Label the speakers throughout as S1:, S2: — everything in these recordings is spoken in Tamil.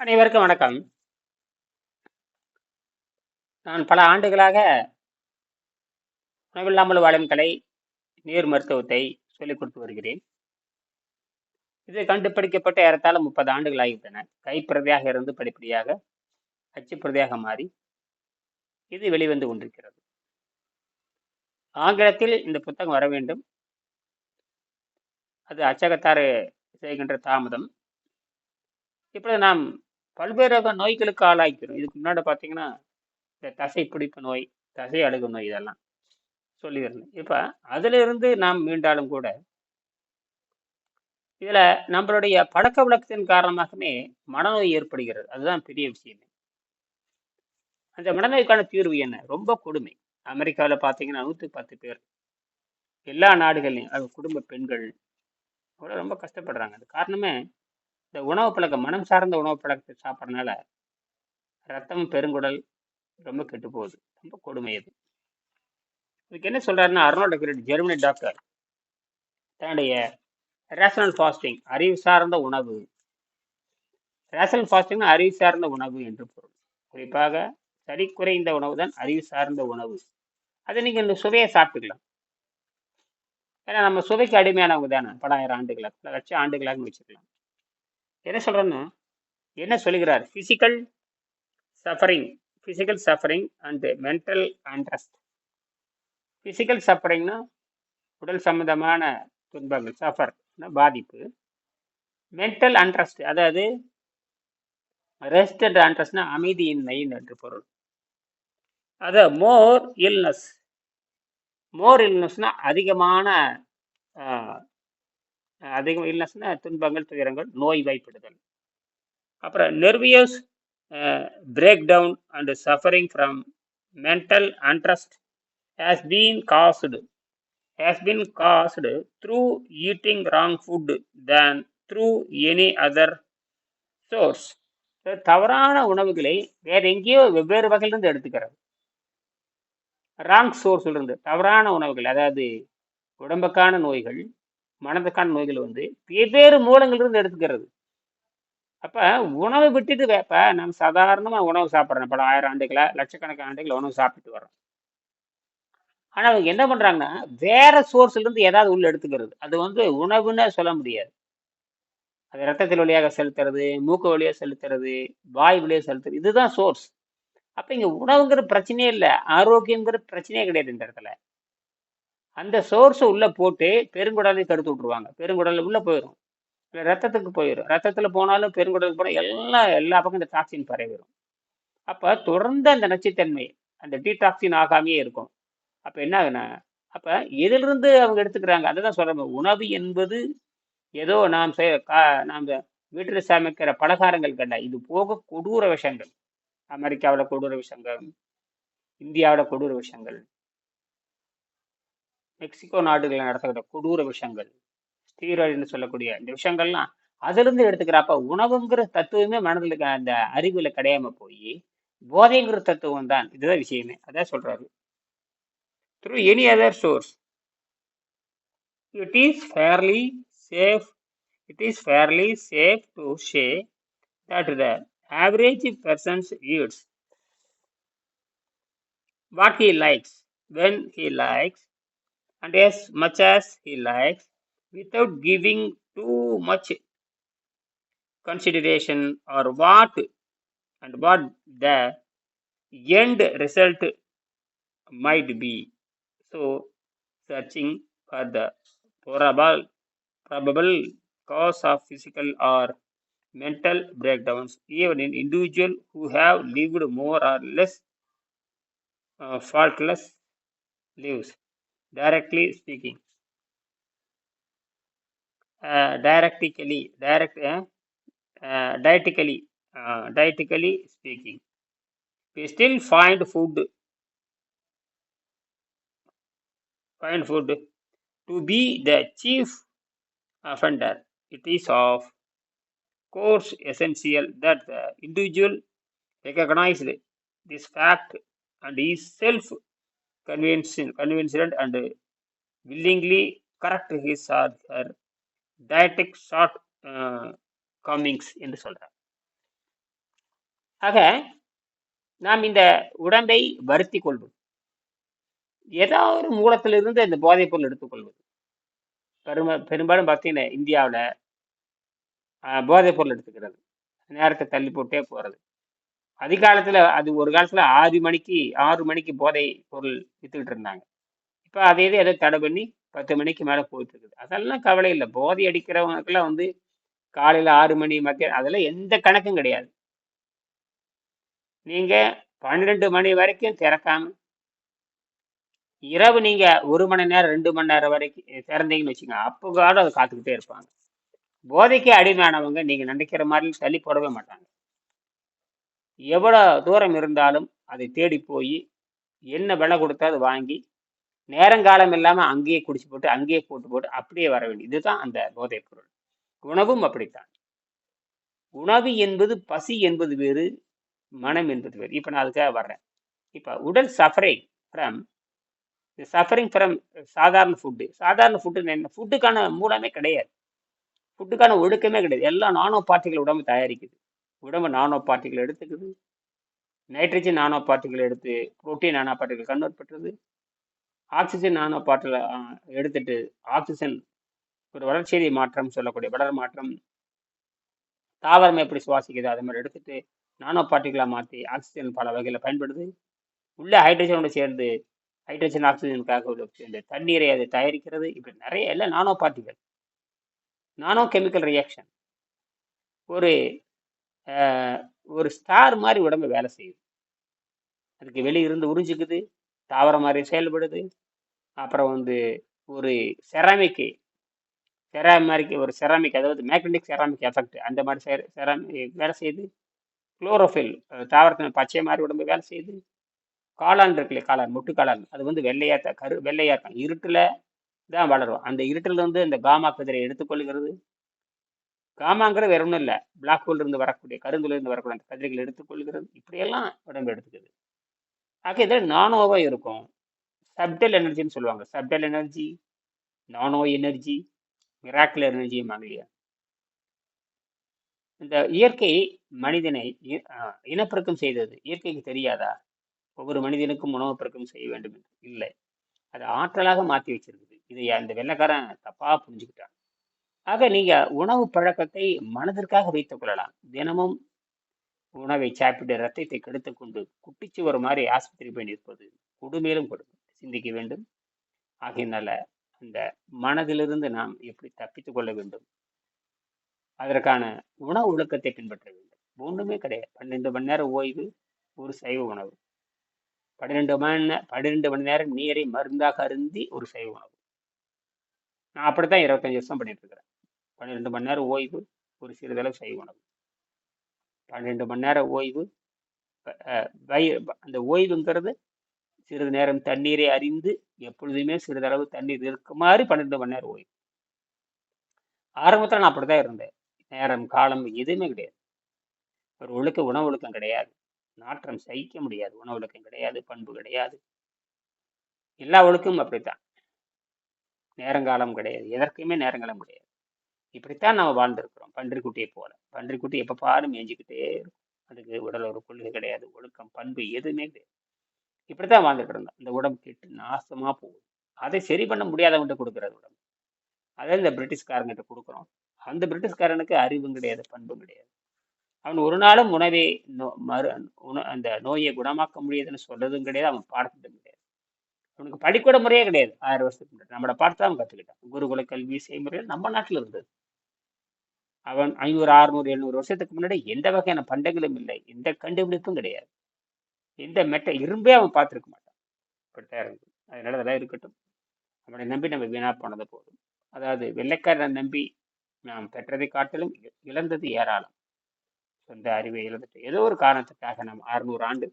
S1: அனைவருக்கும் வணக்கம். நான் பல ஆண்டுகளாக உணவில்லாமல் வாழும் கலை, நீர் மருத்துவத்தை சொல்லிக் கொடுத்து வருகிறேன். இது கண்டுபிடிக்கப்பட்ட ஏறத்தாழ 30 ஆண்டுகள் ஆகிவிட்டன. கைப்பிரதியாக இருந்து படிப்படியாக அச்சுப்பிரதியாக மாறி, இது வெளிவந்து கொண்டிருக்கிறது. ஆங்கிலத்தில் இந்த புத்தகம் வர வேண்டும். அது அச்சகத்தாறு செய்கின்ற தாமதம். இப்பொழுது நாம் பல்வேறு வகை நோய்களுக்கு ஆளாக்கிடும் இதுக்கு முன்னாடி பார்த்தீங்கன்னா, இந்த தசை பிடிப்பு நோய், தசை அழுகு நோய் இதெல்லாம் சொல்லியிருந்தேன். இப்போ அதிலிருந்து நாம் மீண்டாலும் கூட இதுல நம்மளுடைய பழக்கவழக்கத்தின் காரணமாகவே மனநோய் ஏற்படுகிறது. அதுதான் பெரிய விஷயமே. அந்த மனநோய்க்கான தீர்வு என்ன? ரொம்ப கொடுமை. அமெரிக்காவில் பார்த்தீங்கன்னா 110 பேர். எல்லா நாடுகள்லையும் அது குடும்ப பெண்கள் கூட ரொம்ப கஷ்டப்படுறாங்க. அது காரணமே இந்த உணவு பழக்கம், மனம் சார்ந்த உணவு பழக்கத்தை சாப்பிட்றதுனால ரத்தம், பெருங்குடல் ரொம்ப கெட்டு போகுது. ரொம்ப கொடுமை அது. இதுக்கு என்ன சொல்றாருன்னா, அர்னால்ட் கிரெட் ஜெர்மனி டாக்டர் தன்னுடைய ரேஷனல் ஃபாஸ்டிங் அறிவு சார்ந்த உணவு. ரேஷனல் ஃபாஸ்டிங்னா அறிவு சார்ந்த உணவு என்று பொருள். குறிப்பாக சரி குறைந்த உணவு தான் அறிவு சார்ந்த உணவு. அதை நீங்கள் இந்த சுவையை சாப்பிட்டுக்கலாம். ஏன்னா நம்ம சுவைக்கு அடிமையானவங்க தானே. பல ஆயிரம் பல லட்சம் ஆண்டுகளாக வச்சுக்கலாம். என்ன சொல்கிறேன்னு என்ன சொல்லுகிறார்? Physical suffering physical suffering and mental unrest. Physical சஃபரிங்னா உடல் சம்பந்தமான துன்பங்கள் சஃபர் பாதிப்பு. மென்டல் அண்ட்ரஸ்ட் அதாவது ரெஸ்ட் அண்ட் அண்ட்ரஸ்ட்னா அமைதியின்மை என்று பொருள். அது மோர் இல்னஸ் மோர் இல்னஸ்னா அதிகமான ஆ, அதிகம் சொன்னால் துன்பங்கள், துயரங்கள், நோய்வாய்ப்படுதல். அப்புறம் nervous breakdown and suffering from mental unrest has been caused has been caused through eating wrong food than through any other source தவறான உணவுகளை வேற எங்கேயோ வெவ்வேறு வகையிலிருந்து எடுத்துக்கிறது. ராங் சோர்ஸ்லேருந்து தவறான உணவுகள் அதாவது உடம்புக்கான நோய்கள், மனதுக்கான நோய்கள் வந்து வெவ்வேறு மூலங்களிலிருந்து எடுத்துக்கிறது. அப்ப உணவை விட்டுட்டு வேப்ப நம்ம சாதாரணமா உணவு சாப்பிட்றோம் பல ஆயிரம் ஆண்டுகளை லட்சக்கணக்கான ஆண்டுகள் உணவு சாப்பிட்டு வரோம். ஆனா அவங்க என்ன பண்றாங்கன்னா, வேற சோர்ஸ்ல இருந்து ஏதாவது உள்ள எடுத்துக்கிறது. அது வந்து உணவுன்னு சொல்ல முடியாது. அது ரத்தத்தில் வழியாக செலுத்துறது, மூக்கு வழியா செலுத்துறது, வாய் வழியா செலுத்துறது. இதுதான் சோர்ஸ். அப்ப இங்க உணவுங்கிற பிரச்சனையே இல்லை ஆரோக்கியங்கிற பிரச்சனையே கிடையாது இந்த இடத்துல. அந்த சோர்ஸை உள்ளே போட்டு பெருங்குடலை தடுத்து விட்ருவாங்க பெருங்குடல் உள்ளே போயிடும் ரத்தத்துக்கு போயிடும் ரத்தத்தில் போனாலும் பெருங்குடலுக்கு போனால் எல்லாம் எல்லா பக்கம் இந்த டாக்ஸின் பரவிடும். அப்போ தொடர்ந்து அந்த நச்சுத்தன்மை அந்த டீடாக்சின் ஆகாமையே இருக்கும். அப்போ என்ன ஆகுனா, அப்போ எதிலிருந்து அவங்க எடுத்துக்கிறாங்க? அதுதான் சொல்கிறாங்க உணவு என்பது ஏதோ நாம் செய் கா நாம் வீட்டில் சமைக்கிற பலகாரங்கள் கண்ட இது போக கொடூர விஷயங்கள். அமெரிக்காவில் கொடூர விஷயங்கள், இந்தியாவில் கொடூர விஷயங்கள், மெக்சிகோ நாடுகளில் நடத்துகிற கொடூர விஷயங்கள், ஸ்டீராய்டுன்னு சொல்லக்கூடிய இந்த விஷயங்கள்லாம் அதுலேருந்து எடுத்துக்கிறப்ப உணவுங்கிற தத்துவமே மனதில் இருக்க அந்த அறிவில் கிடையாம போய் போதைங்கிற தத்துவம் தான். இதுதான் விஷயமே. அதான் சொல்றாரு. Through any other source it is fairly safe it is fairly safe to say that the average persons eats what he likes when he likes and as much as he likes without giving too much consideration or what and what the end result might be. So searching for the probable probable cause of physical or mental breakdowns even in individuals who have lived more or less uh, faultless lives directly speaking. Uh, direct uh, uh, dietically uh, dietically speaking. We still find food. Find food. To be the chief offender it is of course essential that the individual recognize this fact and is self convinced convinced and willingly correct his or her dietic shortcomings என்று சொல்கிறார் ஆக நாம் இந்த உடம்பை வருத்தி கொள்வது ஏதாவது ஒரு மூலத்திலிருந்து இந்த போதைப் பொருள் எடுத்துக்கொள்வது பெரும பெரும்பாலும் பார்த்தீங்கன்னா இந்தியாவில் போதைப் பொருள் எடுத்துக்கிறது. நேரத்தை தள்ளி போட்டே போகிறது அதிகாலத்துல அது ஒரு காலத்துல ஆறு மணிக்கு ஆறு மணிக்கு போதை பொருள் வித்துக்கிட்டு இருந்தாங்க. இப்போ அதே இது ஏதோ தடை பண்ணி பத்து மணிக்கு மேலே போயிட்டு இருக்குது அதெல்லாம் கவலை இல்லை. போதை அடிக்கிறவங்களுக்கெல்லாம் வந்து காலையில் ஆறு மணி மத்தியம் அதெல்லாம் எந்த கணக்கும் கிடையாது. நீங்க பன்னிரெண்டு மணி வரைக்கும் திறக்காம இரவு நீங்கள் ஒரு மணி நேரம் ரெண்டு மணி நேரம் வரைக்கும் திறந்தீங்கன்னு வச்சுங்க அப்போ கூட அதை காத்துக்கிட்டே இருப்பாங்க. போதைக்கு அடிமையானவங்க நீங்கள் நினைக்கிற மாதிரி தள்ளி போடவே மாட்டாங்க. எவ்வளோ தூரம் இருந்தாலும் அதை தேடி போய் என்ன விலை கொடுத்தா அது வாங்கி நேரங்காலம் இல்லாமல் அங்கேயே குடிச்சு போட்டு அங்கேயே போட்டு போட்டு அப்படியே வர வேண்டியது. இதுதான் அந்த போதைப் பொருள். உணவும் அப்படித்தான். உணவு என்பது பசி என்பது வேறு மனம் என்பது வேறு. இப்போ நான் அதுக்காக வர்றேன். இப்போ உடல் சஃபரிங் ஃப்ரம் சஃபரிங் ஃப்ரம் சாதாரண ஃபுட்டு சாதாரண ஃபுட்டு என்ன? ஃபுட்டுக்கான மூலமே கிடையாது. ஃபுட்டுக்கான ஒழுக்கமே கிடையாது. எல்லாம் நானோ பார்ட்டிகள் உடம்பு தயாரிக்குது. உடம்பு நானோ பார்ட்டிகள் எடுத்துக்குது. நைட்ரஜன் நானோ பார்ட்டிகள் எடுத்து புரோட்டீன் நானோ பார்ட்டிகள் கன்வெர்ட் பண்ணுறது ஆக்சிஜன் நானோ பார்ட்டில் எடுத்துட்டு ஆக்சிஜன் ஒரு வளர்ச்சியை மாற்றம் சொல்லக்கூடிய வளர் மாற்றம். தாவரம் எப்படி சுவாசிக்குது அது மாதிரி எடுத்துட்டு நானோ பார்ட்டிகளாக மாற்றி ஆக்சிஜன் பல வகையில் பயன்படுது. உள்ளே ஹைட்ரஜனோடு சேர்ந்து ஹைட்ரஜன் ஆக்சிஜனுக்காக சேர்ந்து இந்த தண்ணீரை அது தயாரிக்கிறது. இப்படி நிறைய எல்லாம் நானோ பார்ட்டிகள். நானோ கெமிக்கல் ரியாக்ஷன் ஒரு ஒரு ஸ்டார் மாதிரி உடம்பு வேலை செய்யுது. அதுக்கு வெளியிருந்து உறிஞ்சிக்குது தாவரம் மாதிரி செயல்படுது. அப்புறம் வந்து ஒரு செராமிக்கு செராமிக் ஒரு செராமிக் அதாவது மேக்னெட்டிக் செராமிக் எஃபெக்ட் அந்த மாதிரி செ செராமிக் வேலை செய்யுது. குளோரோஃபில் தாவரத்தின் பச்சை மாதிரி உடம்பு வேலை செய்யுது. காளான் இருக்குல்ல காளான் முட்டு காளான் அது வந்து வெள்ளையா கரு வெள்ளையா இருக்கும் இருட்டில் தான் வளரும். அந்த இருட்டில் இருந்து இந்த காமா குதிரை எடுத்துக்கொள்கிறது. காமாங்கிறது வேற ஒன்றும் இல்லை. பிளாக் ஹோல் இருந்து வரக்கூடிய கருங்குல இருந்து வரக்கூடிய அந்த கதிரைகள் எடுத்துக்கொள்கிறது. இப்படியெல்லாம் உடம்பு எடுத்துக்குது. ஆக இதில் நானோவாக இருக்கும் சப்டல் எனர்ஜின்னு சொல்லுவாங்க. Subtle energy nano energy miracle energy இல்லையா? இந்த இயற்கை மனிதனை இ- இனப்பெருக்கம் செய்தது. இயற்கைக்கு தெரியாதா? ஒவ்வொரு மனிதனுக்கும் உணவு பெருக்கம் செய்ய வேண்டும் என்று. இல்லை. அது ஆற்றலாக மாற்றி வச்சிருக்குது இதை அந்த வெள்ளைக்காரன் தப்பாக புரிஞ்சுக்கிட்டான். ஆக நீங்க உணவு பழக்கத்தை மனதிற்காக வைத்துக் கொள்ளலாம். தினமும் உணவை சாப்பிட்டு ரத்தத்தை கெடுத்துக்கொண்டு குட்டிச்சுவர் மாதிரி ஆஸ்பத்திரி போய் நிற்பது கொடுமேலும் கொடுக்கும் சிந்திக்க வேண்டும். ஆகையினால அந்த மனதிலிருந்து நாம் எப்படி தப்பித்துக் கொள்ள வேண்டும்? அதற்கான உணவு ஒழுக்கத்தை பின்பற்ற வேண்டும். ஒன்றுமே கிடையாது. பன்னெண்டு மணி நேரம் ஓய்வு ஒரு சைவ உணவு. பன்னிரெண்டு மணி நே- பன்னிரெண்டு மணி நேரம் நீரை மருந்தாக அருந்தி ஒரு சைவ உணவு. நான் அப்படித்தான் இருபத்தஞ்சு வருஷம் பண்ணிட்டு இருக்கிறேன். பன்னிரெண்டு மணி நேரம் ஓய்வு ஒரு சிறிதளவு சைவ உணவு பன்னிரெண்டு மணி நேரம் ஓய்வு அஹ், அந்த ஓய்வுங்கிறது சிறிது நேரம் தண்ணீரை அறிந்து எப்பொழுதுமே சிறிதளவு தண்ணீர் இருக்குமாறு பன்னெண்டு மணி நேரம் ஓய்வு. ஆரம்பத்தில் நான் அப்படிதான் இருந்தேன். நேரம் காலம் எதுவுமே கிடையாது. ஒரு ஒழுக்க உணவு ஒழுக்கம் கிடையாது. நாற்றம் சகிக்க முடியாது. உணவு ஒழுக்கம் கிடையாது. பண்பு கிடையாது. எல்லா ஒழுக்கமும் அப்படித்தான். நேரங்காலம் கிடையாது. எதற்குமே நேரங்காலம் கிடையாது. இப்படித்தான் நம்ம வாழ்ந்துருக்கிறோம். பன்றிக்குட்டியை போல. பன்றிக்குட்டி எப்போ பாரு மேய்ஞ்சிக்கிட்டே இருக்கும். அதுக்கு உடல் ஒரு கொள்கை கிடையாது. ஒழுக்கம் பண்பு எதுவுமே கிடையாது. இப்படித்தான் வாழ்ந்துட்டு இருந்தோம். இந்த உடம்பு கெட்டு நாசமா போகுது. அதை சரி பண்ண முடியாதவங்கிட்ட கொடுக்குறது உடம்பு. அதை இந்த பிரிட்டிஷ்காரங்கிட்ட கொடுக்குறோம். அந்த பிரிட்டிஷ்காரனுக்கு அறிவும் கிடையாது பண்பும் கிடையாது. அவன் ஒரு நாளும் உணவை நோ- மறு உண அந்த நோயை குணமாக்க முடியாதுன்னு சொல்றதும் கிடையாது. அவன் பாடத்திட்டம் கிடையாது. அவனுக்கு படிக்கூட முறையே கிடையாது. ஆயிரம் வருஷத்துக்கு முன்னாடி. நம்மளோட பாடத்தை அவன் கற்றுக்கிட்டான் குருகுல கல்வி செய்முறையில் நம்ம நாட்டில் இருந்தது. அவன் ஐநூறு அறுநூறு எழுநூறு வருஷத்துக்கு முன்னாடி எந்த வகையான பண்டங்களும் இல்லை. எந்த கண்டுபிடிப்பும் கிடையாது. எந்த மெட்டை இரும்பே அவன் பார்த்துருக்க மாட்டான். இப்படித்தான் இருந்தது அதனால அதெல்லாம் இருக்கட்டும். அவனை நம்பி நம்ம வீணா போனது போதும். அதாவது வெள்ளைக்காரனை நம்பி நாம் பெற்றதை காட்டிலும் இ- இழந்தது ஏராளம். சொந்த அறிவை இழந்துட்டு ஏதோ ஒரு காரணத்துக்காக நாம் அறுநூறு ஆண்டு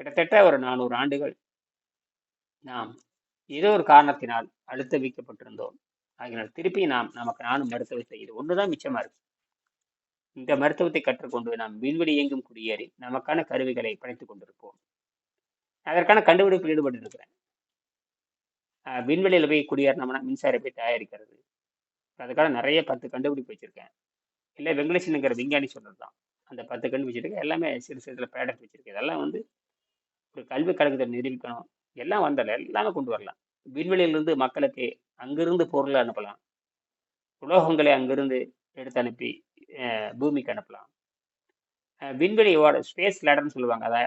S1: கிட்டத்தட்ட ஒரு நானூறு ஆண்டுகள் நாம் ஏதோ ஒரு காரணத்தினால் அழுத்த வைக்கப்பட்டிருந்தோம் ஆகினால் திருப்பி நாம் நமக்கு நானும் மருத்துவத்தை இது ஒன்றுதான் மிச்சமா இருக்கு. இந்த மருத்துவத்தை கற்றுக்கொண்டு நாம் விண்வெளி எங்கும் குடியேறி நமக்கான கருவிகளை படைத்துக் கொண்டிருப்போம். அதற்கான கண்டுபிடிப்பில் ஈடுபட்டு இருக்கிறேன் விண்வெளியில் போய் குடியேறினோம்னா மின்சாரம் போய் தயாரிக்கிறது. அதுக்காக நிறைய பத்து கண்டுபிடிப்பு வச்சிருக்கேன். இல்லை வெங்கடேசனுங்கிற விஞ்ஞானி சொல்றது தான் அந்த பத்து கண்டு எல்லாமே சிறு சிறுல ப்ராடக்ட் வச்சிருக்கேன். இதெல்லாம் வந்து ஒரு கல்வி கழகத்தை நிரூபிக்கணும். எல்லாம் வந்தால எல்லாமே கொண்டு வரலாம். விண்வெளியிலிருந்து மக்களுக்கு அங்கிருந்து பொருளை அனுப்பலாம். உலோகங்களை அங்கிருந்து எடுத்து அனுப்பி பூமிக்கு அனுப்பலாம். விண்வெளி விண்வெளியோட ஸ்பேஸ் லேடர்னு சொல்லுவாங்க. அதை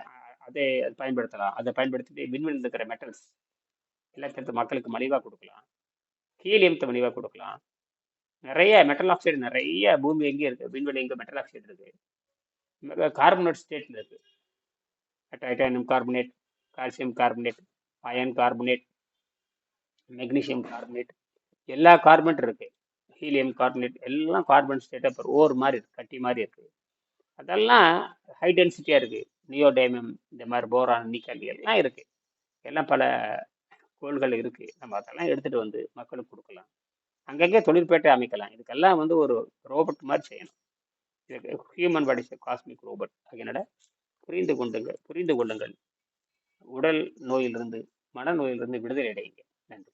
S1: அதை பயன்படுத்தலாம். அதை பயன்படுத்திட்டு விண்வெளியில் இருக்கிற மெட்டல்ஸ் எல்லாத்தையும் மக்களுக்கு மலிவாக கொடுக்கலாம். ஹீலியத்தை மலிவாக கொடுக்கலாம். நிறைய மெட்டல் ஆக்சைடு நிறைய பூமி எங்கே இருக்குது விண்வெளி எங்கே மெட்டல் ஆக்சைடு இருக்குது கார்பனேட் ஸ்டேட்டில் இருக்குது titanium carbonate calcium carbonate iron carbonate magnesium carbonate எல்லா கார்பனேட் இருக்கு. ஹீலியம் கார்பனேட் எல்லாம் கார்பன் ஸ்டேட்டாக இப்போ ஓர் மாதிரி இருக்கு கட்டி மாதிரி இருக்கு. அதெல்லாம் ஹை டென்சிட்டியாக இருக்கு. நியோடைமம் இந்த மாதிரி போரான் நீக்கல் எல்லாம் இருக்கு. எல்லாம் பல கோள்கள் இருக்கு. நம்ம அதெல்லாம் எடுத்துட்டு வந்து மக்களுக்கு கொடுக்கலாம். அங்கங்கே தொழிற்பேட்டை அமைக்கலாம். இதுக்கெல்லாம் வந்து ஒரு ரோபோட் மாதிரி செய்யணும். இதுக்கு ஹியூமன் பாடிஸ் காஸ்மிக் ரோபோட் அதனோட புரிந்து கொண்டுங்கள் புரிந்து கொள்ளுங்கள். உடல் நோயிலிருந்து மனநோயிலிருந்து விடுதலை அடையுங்க நன்றி.